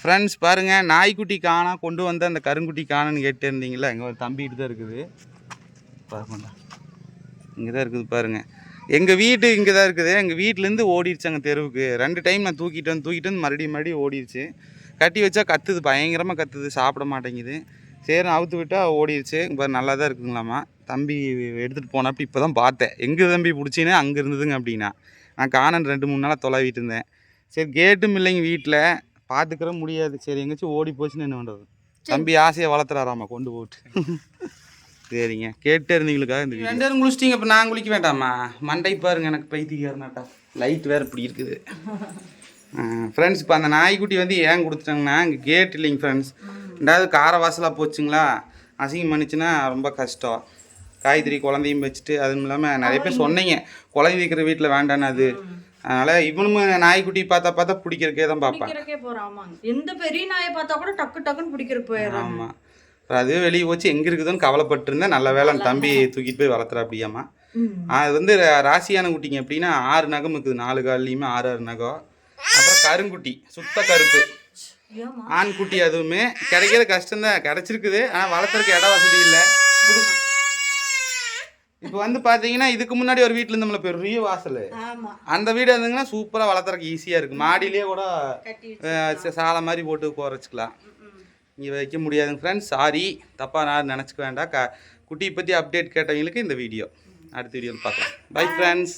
Friends பாருங்கள் நாய்க்குட்டி காணா கொண்டு வந்த அந்த கருங்குட்டி காணன்னு கேட்டுருந்தீங்களா இங்கே ஒரு தம்பிகிட்டு தான் இருக்குது. பாருங்கடா இங்கே தான் இருக்குது பாருங்கள் எங்கள் வீட்டு இங்கே தான் இருக்குது. எங்கள் வீட்டிலேருந்து ஓடிடுச்சு அங்கே தெருவுக்கு. ரெண்டு டைம் நான் தூக்கிட்டு வந்து தூக்கிட்டு வந்து மறுபடியும் மறுபடியும் ஓடிடுச்சு கட்டி வச்சா கத்துது பயங்கரமாக கத்துது சாப்பிட மாட்டேங்குது. சரி அவுத்து விட்டால் ஓடிடுச்சு இப்போ நல்லா தான் இருக்குங்களாம்மா தம்பி எடுத்துகிட்டு போனப்படி இப்போ தான் பார்த்தேன். எங்கே தம்பி பிடிச்சின்னு அங்கே இருந்ததுங்க அப்படின்னா. நான் காணன் ரெண்டு மூணு நாளாக தொலைவிட்டு இருந்தேன். சரி கேட்டும் இல்லைங்க வீட்டில் பார்த்துக்கிற முடியாது. சரி எங்கேயாச்சும் ஓடி போச்சுன்னு என்ன பண்ணுறது தம்பி ஆசையை வளர்த்துறாராமா கொண்டு போட்டு. சரிங்க. கேட்டே இருந்தீங்களுக்காக இந்த ரெண்டு பேரும் குளிச்சிட்டிங்க இப்போ நான் குளிக்க வேண்டாமா? மண்டை பாருங்க எனக்கு பைத்தியக்காரனாட்டா. லைட் வேறு இப்படி இருக்குது. ஃப்ரெண்ட்ஸ் இப்போ அந்த நாய்க்குட்டி வந்து ஏன் கொடுத்துட்டாங்கன்னா இங்கே கேட் இல்லைங்க ஃப்ரெண்ட்ஸ் ரெண்டாவது கார வாசலாக போச்சுங்களா? அசிங்கம் பண்ணிச்சுன்னா ரொம்ப கஷ்டம். காய்கறி குழந்தையும் வச்சுட்டு அதுவும் இல்லாமல் நிறைய பேர் சொன்னீங்க. குழந்தை வைக்கிற வீட்டில் வேண்டான்னு அது. அதனால் இவனும் நாய்க்குட்டி பார்த்தா பார்த்தா பிடிக்கிறக்கே தான் பார்ப்பான். பிடிக்கிறக்கே போறான். எந்த பெரிய நாயை பார்த்தா கூட டக்கு டக்குன்னு பிடிக்கிறதுக்கு போயிடுறாங்க. ஆமாம் அப்புறம் அதுவே வெளியே போச்சு. எங்கே இருக்குதுன்னு கவலைப்பட்டிருந்தேன். நல்ல வேலை தம்பி தூக்கிட்டு போய் வளர்த்துறா அப்படியாம்மா. ம். அது வந்து ராசியான குட்டிங்க எப்படின்னா ஆறு நகம் இருக்குது. நாலு கால்லையுமே ஆறு ஆறு நகம். அப்புறம் கருங்குட்டி. சுத்த கருப்பு. ஆண் குட்டி அதுவுமே. கிடைக்கிறது கஷ்டம்தான். கிடைச்சிருக்குது. ஆனால் வளர்த்துறதுக்கு இட வசதி இல்லை. இப்போ வந்து பார்த்தீங்கன்னா இதுக்கு முன்னாடி ஒரு வீட்டில் இருந்தோம்ல பெரிய வாசல். அந்த வீடு இருந்ததுங்கன்னா சூப்பராக வளர்த்துறதுக்கு ஈஸியாக இருக்குது மாடியிலேயே கூட சாலை மாதிரி போட்டு குறைச்சிக்கலாம் இங்கே வைக்க முடியாதுங்க ஃப்ரெண்ட்ஸ் சாரி தப்பாக நான் நினச்சிக்க வேண்டாம். க குட்டியை பற்றி அப்டேட் கேட்டவங்களுக்கு இந்த வீடியோ. அடுத்த வீடியோவில் பார்க்கலாம். Bye friends